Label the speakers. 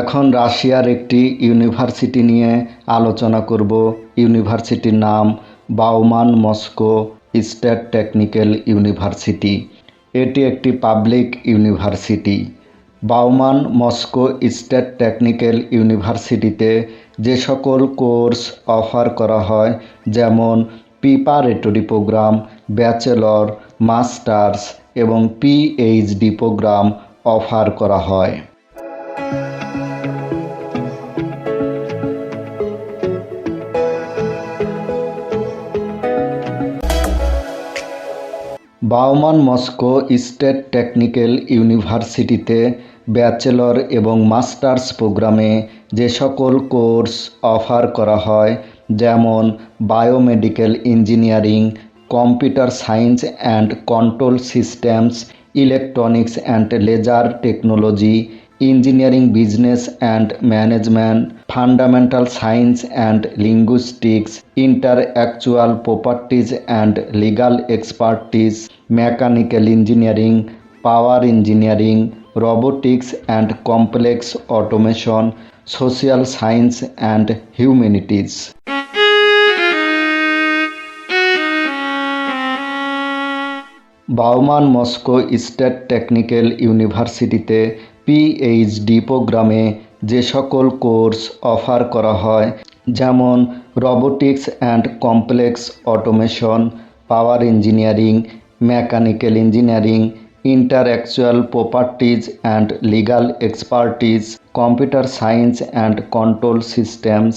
Speaker 1: এখন রাশিয়ার একটি ইউনিভার্সিটি নিয়ে আলোচনা করব ইউনিভার্সিটির নাম Bauman Moscow State Technical University এটি একটি public university Bauman Moscow State Technical ইউনিভার্সিটিতে যে সকল কোর্স অফার করা হয় যেমন প্রিপারেটরি প্রোগ্রাম ব্যাচেলর মাস্টার্স এবং পিএইচডি প্রোগ্রাম অফার করা হয় বাউমান মস্কো স্টেট টেকনিক্যাল ইউনিভার্সিটিতে ব্যাচেলর এবং মাস্টার্স প্রোগ্রামে যে সকল কোর্স অফার করা হয় যেমন biomedical engineering computer science and control systems electronics and laser technology engineering, business and management, fundamental science and linguistics, intellectual properties and legal expertise, mechanical engineering, power engineering, robotics and complex automation, social science and humanities. Bauman Moscow State Technical ইউনিভার্সিটিতে PhD প্রোগ্রামে যে সকল course offer করা হয় যেমন robotics and complex automation power engineering mechanical engineering intellectual properties and legal expertise computer science and control systems